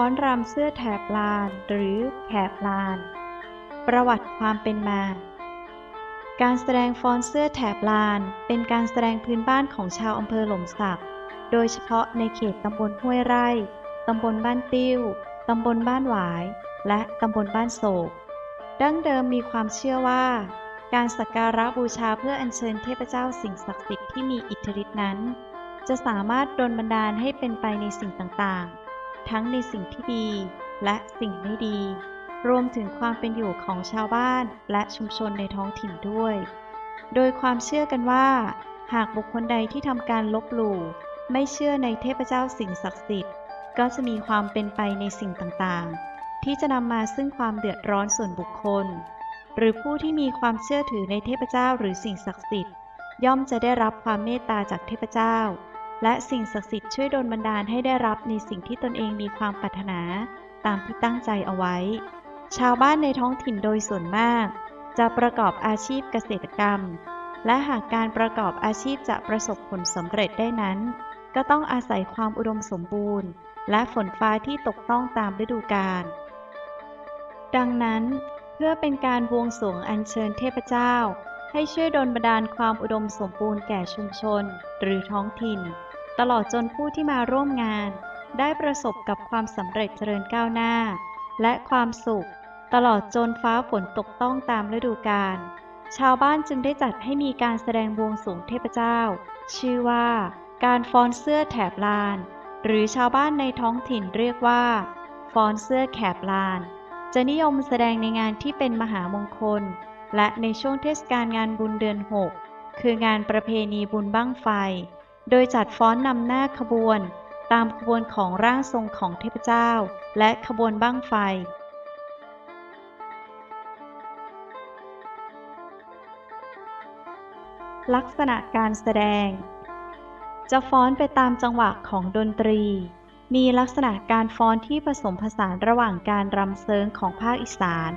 ฟ้อนรำเสื้อแถบลานหรือแถบลาน ประวัติความเป็นมา การแสดงฟ้อนเสื้อแถบลาน เป็นการแสดงพื้นบ้านของชาวอำเภอหล่มสัก โดยเฉพาะในเขตตำบลห้วยไร่ ตำบลบ้านติ้ว ตำบลบ้านหวาย และตำบลบ้านโศก ดั้งเดิมมีความเชื่อว่า การสักการะบูชาเพื่ออัญเชิญเทพเจ้าสิ่งศักดิ์สิทธิ์ที่มีอิทธิฤทธินั้น จะสามารถดลบันดาลให้เป็นไปในสิ่งต่างๆ ทั้งในสิ่งที่ดีและสิ่งไม่ดี รวมถึงความเป็นอยู่ของชาวบ้านและชุมชนในท้องถิ่นด้วย โดยความเชื่อกันว่า หากบุคคลใดที่ทำการลบหลู่ไม่เชื่อในเทพเจ้าสิ่งศักดิ์สิทธิ์ ก็จะมีความเป็นไปในสิ่งต่างๆ ที่จะนำมาซึ่งความเดือดร้อนส่วนบุคคล หรือผู้ที่มีความเชื่อถือในเทพเจ้าหรือสิ่งศักดิ์สิทธิ์ ย่อมจะได้รับความเมตตาจากเทพเจ้า และสิ่งศักดิ์สิทธิ์ช่วยดลบันดาลให้ได้รับในสิ่งที่ตนเองมีความปรารถนา ตามที่ตั้งใจเอาไว้ ชาวบ้านในท้องถิ่นโดยส่วนมาก จะประกอบอาชีพเกษตรกรรม และหากการประกอบอาชีพจะประสบผลสำเร็จได้นั้น ก็ต้องอาศัยความอุดมสมบูรณ์ และฝนฟ้าที่ตกต้องตามฤดูกาลดังนั้นเพื่อเป็นการบวงสรวงอัญเชิญเทพเจ้าให้ช่วยดลบันดาลความอุดมสมบูรณ์แก่ชุมชน หรือท้องถิ่น ตลอดจนผู้ที่มาร่วมงาน ได้ประสบกับความสำเร็จเจริญก้าวหน้า และความสุข ตลอดจนฟ้าฝนตกต้องตามฤดูกาลชาวบ้านจึงได้จัดให้มีการแสดงบวงสรวงเทพเจ้า ชื่อว่า การฟ้อนเสื้อแถบลาน หรือชาวบ้านในท้องถิ่นเรียกว่าฟ้อนเสื้อแขบลาน จะนิยมแสดงในงานที่เป็นมหามงคล และในช่วงเทศกาลงานบุญเดือน 6 คืองานประเพณีบุญบั้งไฟ โดยจัดฟ้อนนำหน้าขบวน ตามขบวนของร่างทรงของเทพเจ้า และขบวนบั้งไฟ ลักษณะการแสดง จะฟ้อนไปตามจังหวะของดนตรี มีลักษณะการฟ้อนที่ผสมผสานระหว่างการรำเซิงของภาคอีสาน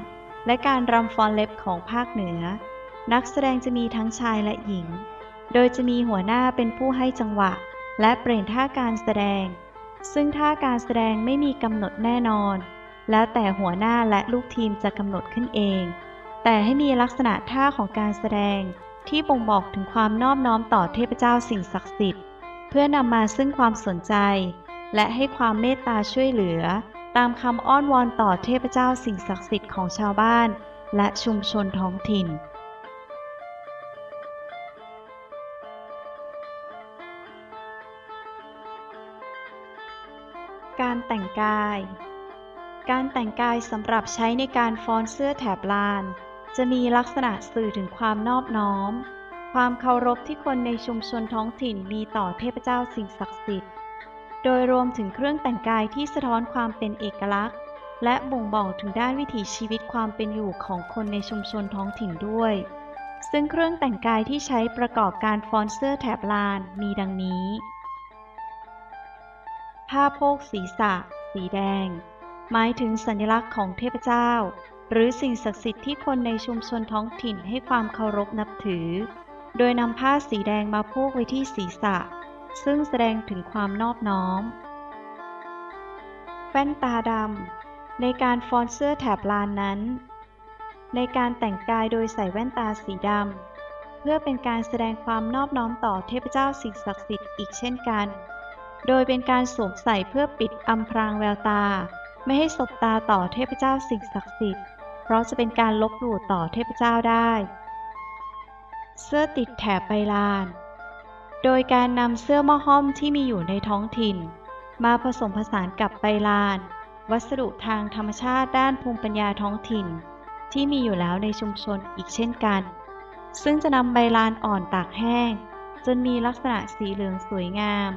และการรำฟ้อนเล็บของภาคเหนือ นักแสดงจะมีทั้งชายและหญิง โดยจะมีหัวหน้าเป็นผู้ให้จังหวะ และเปลี่ยนท่าการแสดง ซึ่งท่าการแสดงไม่มีกำหนดแน่นอน แล้วแต่หัวหน้าและลูกทีมจะกำหนดขึ้นเอง แต่ให้มีลักษณะท่าของการแสดง ที่บ่งบอกถึงความนอบน้อมต่อเทพเจ้าสิ่งศักดิ์สิทธิ์เพื่อนำมาซึ่งความสนใจ และให้ความเมตตาช่วยเหลือ ตามคำอ้อนวอนต่อเทพเจ้าสิ่งศักดิ์สิทธิ์ของชาวบ้าน และชุมชนท้องถิ่น แต่งกาย การแต่งกายสำหรับใช้ในการฟ้อนเสื้อแถบลาน จะมีลักษณะสื่อถึงความนอบน้อม ความเคารพที่คนในชุมชนท้องถิ่นมีต่อเทพเจ้าสิ่งศักดิ์สิทธิ์ โดยรวมถึงเครื่องแต่งกายที่สะท้อนความเป็นเอกลักษณ์ และบ่งบอกถึงด้านวิถีชีวิตความเป็นอยู่ของคนในชุมชนท้องถิ่นด้วย ซึ่งเครื่องแต่งกายที่ใช้ประกอบการฟ้อนเสื้อแถบลานมีดังนี้ ผ้าโพกศีรษะ สีแดง หมายถึงสัญลักษณ์ของเทพเจ้า หรือสิ่งศักดิ์สิทธิ์ที่คนในชุมชนท้องถิ่นให้ความเคารพนับถือ โดยนำผ้าสีแดงมาโพกไว้ที่ศีรษะ ซึ่งแสดงถึงความนอบน้อม แว่นตาดำในการฟ้อนเสื้อแถบลานนั้น ในการแต่งกายโดยใส่แว่นตาสีดำเพื่อเป็นการแสดงความนอบน้อมต่อเทพเจ้าสิ่งศักดิ์สิทธิ์อีกเช่นกัน โดยเป็นการสวมใส่เพื่อปิดอำพรางแววตา ไม่ให้สบตาต่อเทพเจ้าสิ่งศักดิ์สิทธิ์ เพราะจะเป็นการลบหลู่ต่อเทพเจ้าได้ เสื้อติดแถบใบลาน โดยการนำเสื้อหม้อห้อมที่มีอยู่ในท้องถิ่น มาผสมผสานกับใบลาน วัสดุทางธรรมชาติด้านภูมิปัญญาท้องถิ่น ที่มีอยู่แล้วในชุมชนอีกเช่นกัน ซึ่งจะนำใบลานอ่อนตากแห้ง จนมีลักษณะสีเหลืองสวยงาม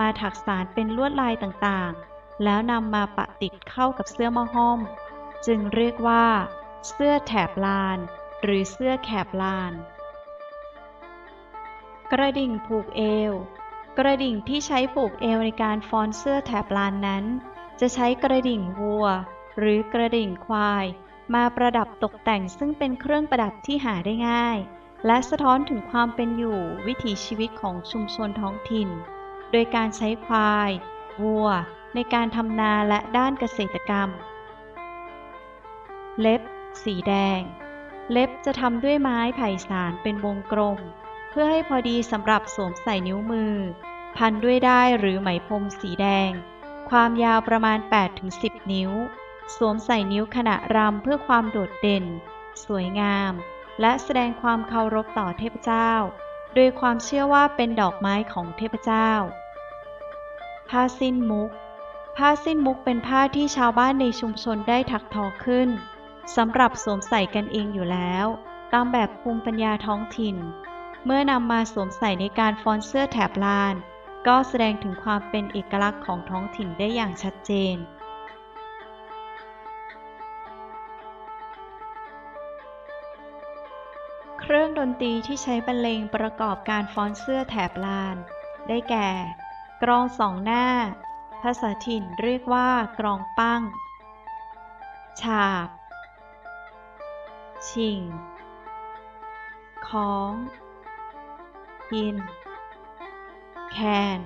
มาถักสารเป็นลวดลายต่างๆ แล้วนำมาปะติดเข้ากับเสื้อมอห้อม จึงเรียกว่า เสื้อแถบลาน หรือเสื้อแขบลาน กระดิ่งผูกเอว กระดิ่งที่ใช้ผูกเอวในการฟ้อนเสื้อแถบลานนั้น จะใช้กระดิ่งวัว หรือกระดิ่งควาย มาประดับตกแต่งซึ่งเป็นเครื่องประดับที่หาได้ง่ายและสะท้อนถึงความเป็นอยู่วิถีชีวิตของชุมชนท้องถิ่น โดยการใช้ควาย วัว ในการทำนาและด้านเกษตรกรรม เล็บ สีแดง เล็บจะทำด้วยไม้ไผ่สารเป็นวงกลม เพื่อให้พอดีสำหรับสวมใส่นิ้วมือ พันด้วยได้หรือไหมพรมสีแดง ความยาวประมาณ 8-10 นิ้ว สวมใส่นิ้วขณะรำเพื่อความโดดเด่น สวยงาม และแสดงความเคารพต่อเทพเจ้าโดยความเชื่อว่าเป็นดอกไม้ของเทพเจ้า ผ้าสิ้นมุก ผ้าสิ้นมุกเป็นผ้าที่ชาวบ้านในชุมชนได้ถักทอขึ้นสำหรับสวมใส่กันเองอยู่แล้ว ตามแบบภูมิปัญญาท้องถิ่น เมื่อนำมาสวมใส่ในการฟ้อนเสื้อแถบลาน ก็แสดงถึงความเป็นเอกลักษณ์ของท้องถิ่นได้อย่างชัดเจนเครื่องดนตรีที่ใช้บรรเลงประกอบการฟ้อนเสื้อแถบลาน ได้แก่ กรองสองหน้า ภาษาถิ่นเรียกว่ากรองปั้ง ฉาบ ชิงคล้องยิน แคน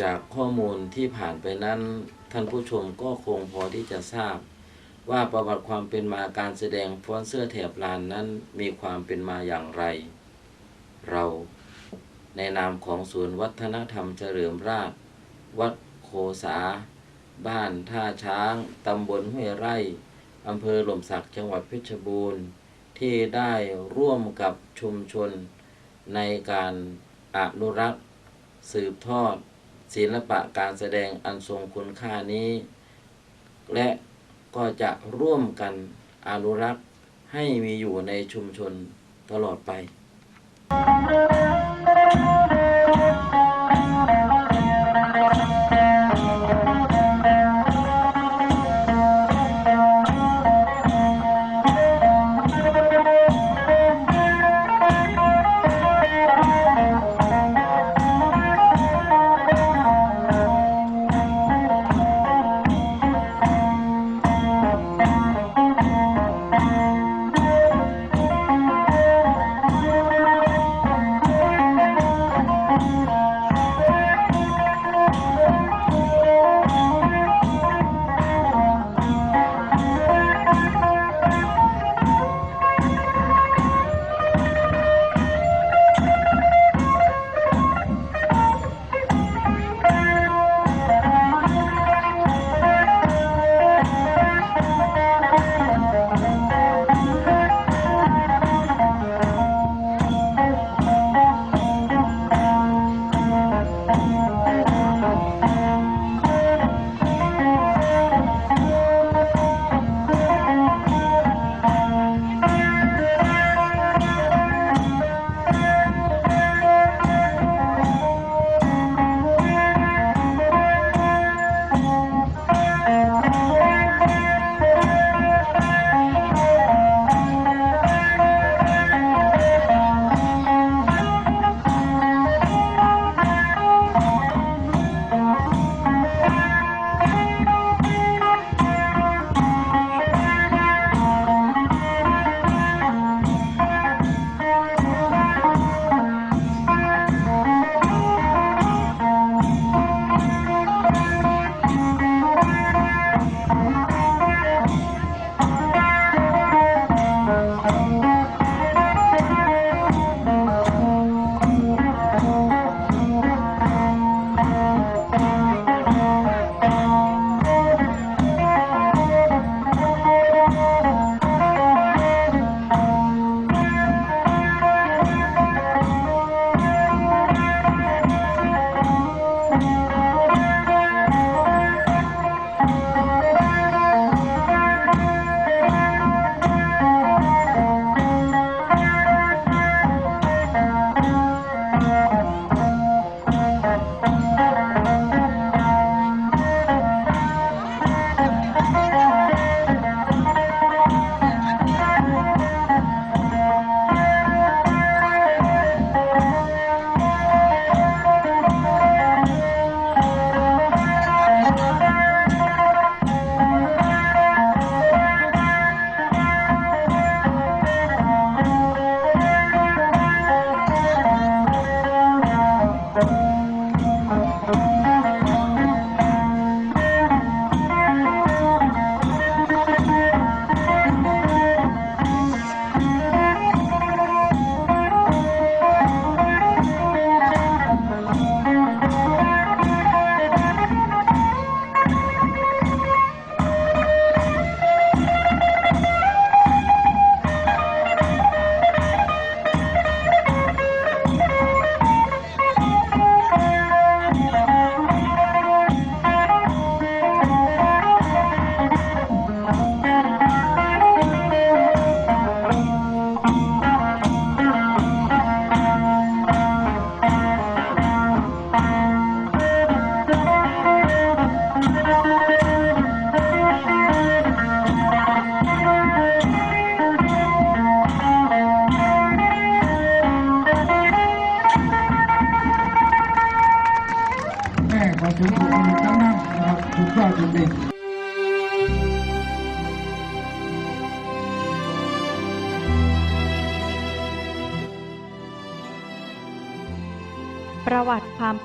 จากข้อมูลที่ผ่านไปนั้น ท่านผู้ชมก็คงพอที่จะทราบ ว่าประวัติความเป็นมาการแสดงฟ้อนเสื้อแถบลานนั้นมีความเป็นมาอย่างไร เราในนามของศูนย์วัฒนธรรมเฉลิมราช วัดโคสา บ้านท่าช้าง ตำบลห้วยไร่ อำเภอหล่มสักจังหวัดเพชรบูรณ์ ที่ได้ร่วมกับชุมชน ในการอนุรักษ์ สืบทอด ศิลปะการแสดงอันทรงคุณค่านี้ และ ก็จะร่วมกันอนุรักษ์ให้มีอยู่ในชุมชนตลอดไป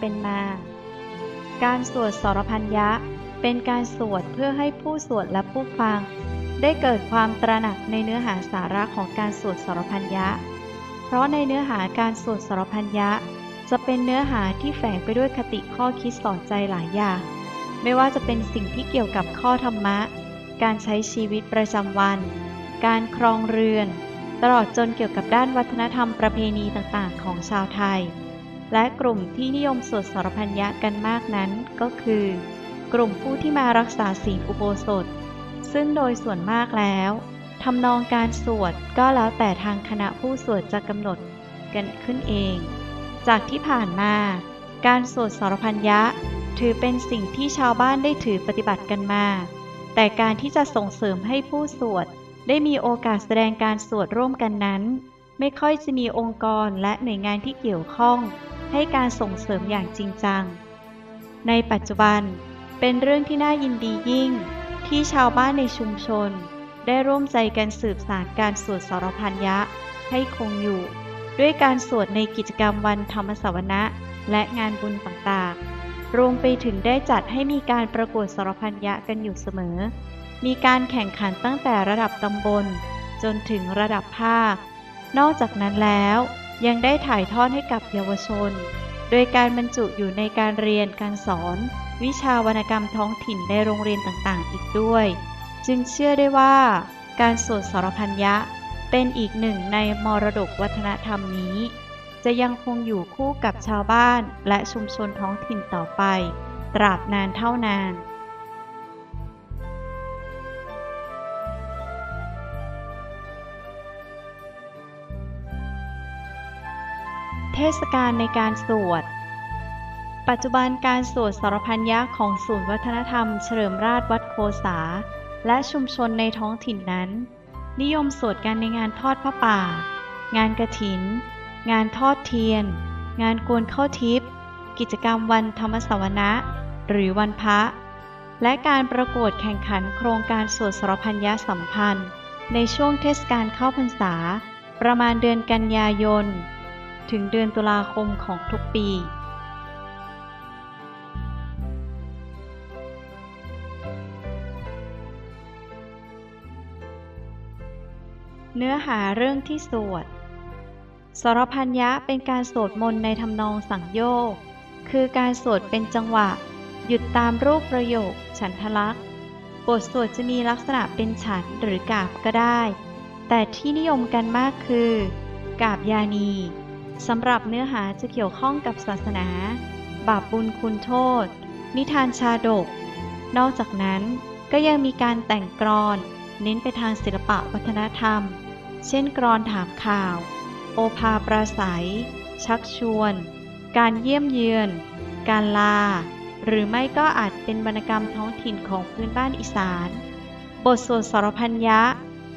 เป็นมา การสวดสรพันยะเป็นการสวดเพื่อให้ผู้สวดและผู้ฟัง ได้เกิดความตระหนักในเนื้อหาสาระของการสวดสรพันยะเพราะในเนื้อหาการสวดสรพันยะจะเป็นเนื้อหาที่แฝงไปด้วยคติข้อคิดสอนใจหลายอย่าง ไม่ว่าจะเป็นสิ่งที่เกี่ยวกับข้อธรรมะ การใช้ชีวิตประจำวัน การครองเรือน ตลอดจนเกี่ยวกับด้านวัฒนธรรมประเพณีต่างๆ ของชาวไทย และกลุ่มที่นิยมสวดสรพัญญะกันมากนั้นก็คือ กลุ่มผู้ที่มารักษาศีลอุโบสถ ซึ่งโดยส่วนมากแล้วทำนองการสวดก็แล้วแต่ทางคณะผู้สวดจะกำหนดกันขึ้นเอง จากที่ผ่านมา การสวดสรพัญญะถือเป็นสิ่งที่ชาวบ้านได้ถือปฏิบัติกันมา แต่การที่จะส่งเสริมให้ผู้สวดได้มีโอกาสแสดงการสวดร่วมกันนั้น ไม่ค่อยจะมีองค์กรและหน่วยงานที่เกี่ยวข้อง ให้การส่งเสริมอย่างจริงจัง ในปัจจุบันเป็นเรื่องที่น่ายินดียิ่ง ที่ชาวบ้านในชุมชน ได้ร่วมใจกันสืบสานการสวดสรพันยะให้คงอยู่ ด้วยการสวดในกิจกรรมวันธรรมสวนะและงานบุญต่างๆ รวมไปถึงได้จัดให้มีการประกวดสรพันยะกันอยู่เสมอ มีการแข่งขันตั้งแต่ระดับตำบล จนถึงระดับภาค นอกจากนั้นแล้ว ยังได้ถ่ายทอดให้กับเยาวชน โดยการบรรจุอยู่ในการเรียนการสอน วิชาวรรณกรรมท้องถิ่นในโรงเรียนต่างๆ อีกด้วย จึงเชื่อได้ว่า การสวดสรพันยะ เป็นอีกหนึ่งในมรดกวัฒนธรรมนี้ จะยังคงอยู่คู่กับชาวบ้านและชุมชนท้องถิ่นต่อไป ตราบนานเท่านาน ศกาลในการสวด ปัจจุบันการสวดสรพันยะของศูนย์วัฒนธรรม เฉลิมราชวัดโคสาและชุมชนในท้องถิ่นนั้น นิยมสวดกันในงานทอดพระป่า งานกระถิน งานทอดเทียน งานกวนข้าวทิพย์กิจกรรมวันธรรมสวนะ หรือวันพระ และการประกวดแข่งขันโครงการสวดสรพันยะสัมพันธ์ ในช่วงเทศกาลเข้าพรรษา ประมาณเดือนกันยายน ถึงเดือนตุลาคมของทุกปี เนื้อหาเรื่องที่สวด สรพัญญะเป็นการสวดมนต์ในทำนองสังโยก คือการสวดเป็นจังหวะ หยุดตามรูปประโยค ฉันทลักษณ์ บทสวดจะมีลักษณะเป็นฉันหรือกาบก็ได้ แต่ที่นิยมกันมากคือกาบยานี สำหรับเนื้อหาจะเกี่ยวข้องกับศาสนา บาปบุญคุณโทษ นิทานชาดก นอกจากนั้นก็ยังมีการแต่งกรอน เน้นไปทางศิลปะวัฒนธรรม เช่นกรอนถามข่าว โอภาปราศัย ชักชวน การเยี่ยมเยือน การลา หรือไม่ก็อาจเป็นวรรณกรรมท้องถิ่นของพื้นบ้านอีสาน บทสวดสรพัญญะ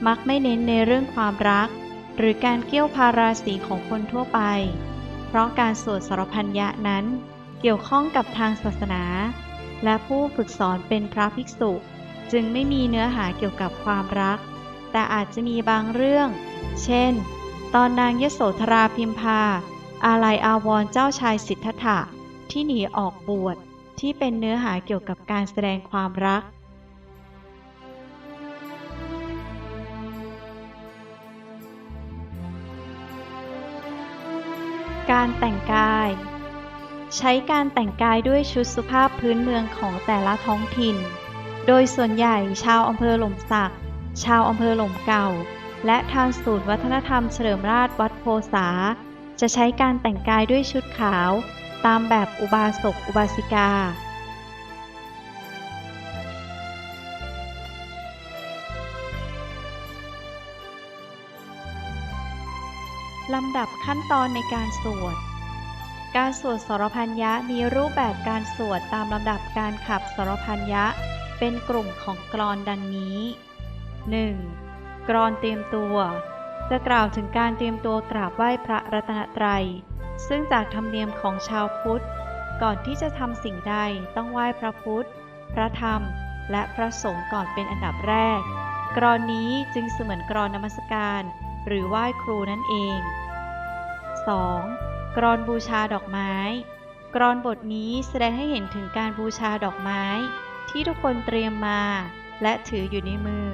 มักไม่เน้นในเรื่องความรัก หรือการเกี่ยวพาราสีของคนทั่วไป เพราะการสวดสรพัญญะนั้น เกี่ยวข้องกับทางศาสนา และผู้ฝึกสอนเป็นพระภิกษุ จึงไม่มีเนื้อหาเกี่ยวกับความรัก แต่อาจจะมีบางเรื่อง เช่น ตอนนางยโสธราพิมพา อาลัยอาวรเจ้าชายสิทธัตถะที่หนีออกบวชที่เป็นเนื้อหาเกี่ยวกับการแสดงความรัก การแต่งกาย ใช้การแต่งกายด้วยชุดสุภาพพื้นเมืองของแต่ละท้องถิ่น โดยส่วนใหญ่ชาวอำเภอหล่มสัก ชาวอำเภอหล่มเก่า และทางศูนย์วัฒนธรรมเฉลิมราชวัดโพสา จะใช้การแต่งกายด้วยชุดขาว ตามแบบอุบาสกอุบาสิกา ลำดับขั้นตอนในการสวด การสวดสรพัญญะมีรูปแบบการสวดตามลำดับการขับสรพัญญะ เป็นกลุ่มของกรอนดังนี้ 1. กรอนเตรียมตัว จะกล่าวถึงการเตรียมตัวกราบไหว้พระรัตนตรัย ซึ่งจากธรรมเนียมของชาวพุทธ ก่อนที่จะทำสิ่งใดต้องไหว้พระพุทธ พระธรรม และพระสงฆ์ก่อนเป็นอันดับแรก กรอนนี้จึงเสมือนกรอนนมัสการ หรือไหว้ครูนั่นเอง 2. กรอนบูชาดอกไม้ กรอนบทนี้แสดงให้เห็นถึงการบูชาดอกไม้ ที่ทุกคนเตรียมมา และถืออยู่ในมือ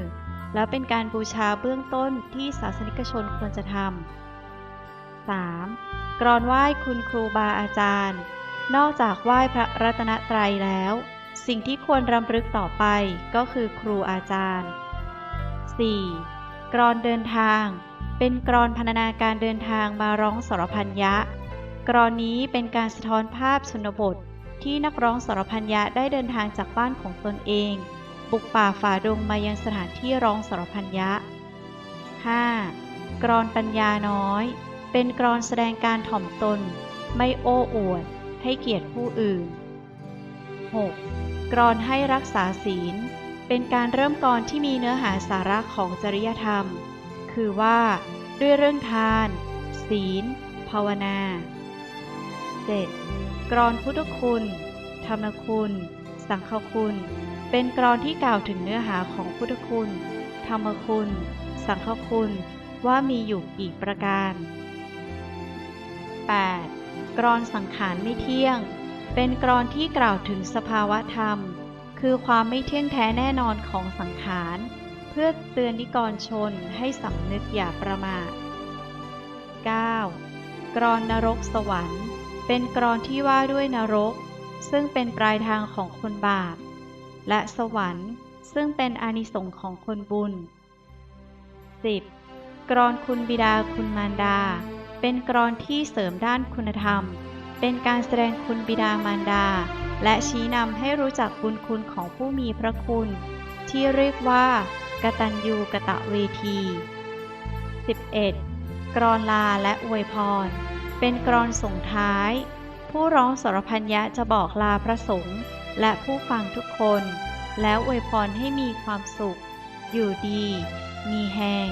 แล้วเป็นการบูชาเบื้องต้นที่ศาสนิกชนควรจะทำ 3. กรอนไหว้คุณครูบาอาจารย์ นอกจากไหว้พระรัตนตรัยแล้ว สิ่งที่ควรรำลึกต่อไปก็คือครูอาจารย์ 4. กรอนเดินทาง เป็นกรอนพรรณนาการเดินทางมาร้องสรพันยะกรอนนี้เป็นการสะท้อนภาพชนบท ที่นักร้องสรพันยะได้เดินทางจากบ้านของตนเอง บุกป่าฝ่าดงมายังสถานที่ร้องสรพันยะ 5. กรอนปัญญาน้อย เป็นกรอนแสดงการถ่อมตน ไม่โอ้อวด ให้เกียรติผู้อื่น 6. กรอนให้รักษาศีล เป็นการเริ่มกรอนที่มีเนื้อหาสาระของจริยธรรม คือว่า ด้วยเรื่องทาน ศีล ภาวนา 7. กรอนพุทธคุณ ธรรมคุณ สังฆคุณ เป็นกรอนที่กล่าวถึงเนื้อหาของพุทธคุณ ธรรมคุณ สังฆคุณว่ามีอยู่กี่ประการ 8. กรอนสังขารไม่เที่ยง เป็นกรอนที่กล่าวถึงสภาวะธรรม คือความไม่เที่ยงแท้แน่นอนของสังขาร เพื่อเตือนนิกรชนให้สำนึกอย่าประมาท 9. กรอนนรกสวรรค์ เป็นกรอนที่ว่าด้วยนรก ซึ่งเป็นปลายทางของคนบาป และสวรรค์ ซึ่งเป็นอานิสงส์ของคนบุญ 10. กรอนคุณบิดาคุณมารดา เป็นกรอนที่เสริมด้านคุณธรรม เป็นการแสดงคุณบิดามารดา และชี้นำให้รู้จักบุญคุณของผู้มีพระคุณ ที่เรียกว่า กตัญญูกะตะเวที 11. กรอนลาและอวยพร เป็นกรอนส่งท้าย ผู้ร้องสรพัญญะจะบอกลาพระสงฆ์และผู้ฟังทุกคน แล้วอวยพรให้มีความสุข อยู่ดี มีแหง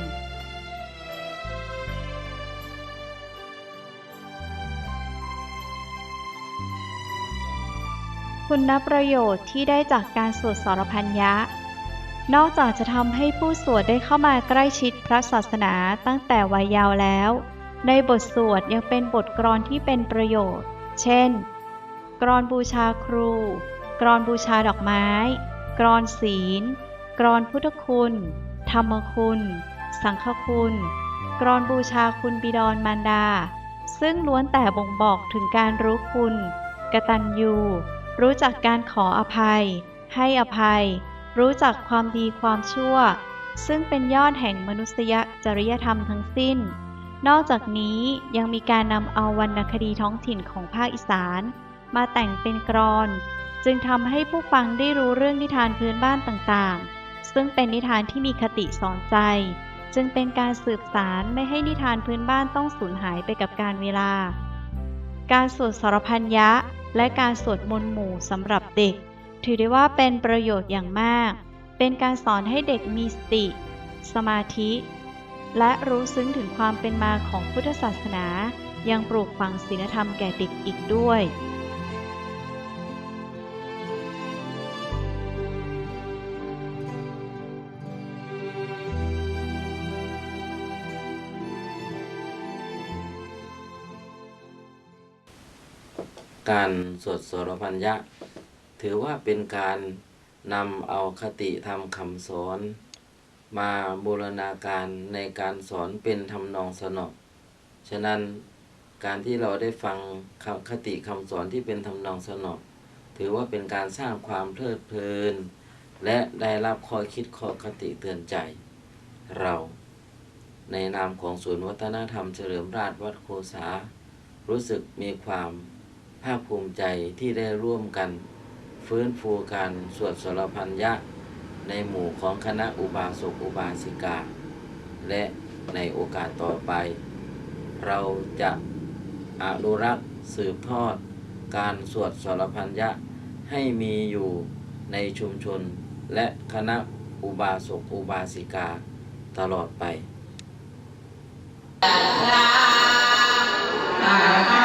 คุณประโยชน์ที่ได้จากการสวดสรพัญญะ นอกจากจะทำให้ผู้สวดได้เข้ามาใกล้ชิดพระศาสนาตั้งแต่วัยเยาว์แล้ว ในบทสวดยังเป็นบทกรอนที่เป็นประโยชน์ เช่น กรอนบูชาครู กรอนบูชาดอกไม้ กรอนศีล กรอนพุทธคุณ ธรรมคุณ สังฆคุณ กรอนบูชาคุณบิดรมารดา ซึ่งล้วนแต่บ่งบอกถึงการรู้คุณ กตัญญู รู้จักการขออภัย ให้อภัย รู้จักความดีความชั่ว ซึ่งเป็นยอดแห่งมนุษยจริยธรรมทั้งสิ้น นอกจากนี้ยังมีการนำเอาวรรณคดีท้องถิ่นของภาคอีสาน มาแต่งเป็นกรอน จึงทำให้ผู้ฟังได้รู้เรื่องนิทานพื้นบ้านต่างๆ ซึ่งเป็นนิทานที่มีคติสอนใจ จึงเป็นการสืบสารไม่ให้นิทานพื้นบ้านต้องสูญหายไปกับการเวลา การสวดสรพัญญะ และการสวดมนต์หมู่สำหรับเด็ก ถือได้ว่าเป็นประโยชน์อย่างมาก เป็นการสอนให้เด็กมีสติ สมาธิ และรู้ซึ้งถึงความเป็นมาของพุทธศาสนา ยังปลูกฝังศีลธรรมแก่เด็กอีกด้วยการสวดสรพัญญะ ถือว่าเป็นการนำเอาคติธรรมคำสอน มาบูรณาการในการสอนเป็นทำนองสนอฉะนั้นการที่เราได้ฟังคคติคำสอนที่เป็นทำนองสนอถือว่าเป็นการสร้างความเพลิดเพลิน และได้รับข้อคิดข้อคติเตือนใจ เราในนามของศูนย์วัฒนธรรมเฉลิมราชวัดโคสา รู้สึกมีความภาคภูมิใจที่ได้ร่วมกัน ฟื้นฟูการสวดสรพันยะ ในหมู่ของคณะอุบาสกอุบาสิกา และในโอกาสต่อไป เราจะอนุรักษ์สืบทอด การสวดสรพันยะ ให้มีอยู่ในชุมชนและคณะอุบาสกอุบาสิกาตลอดไปพระ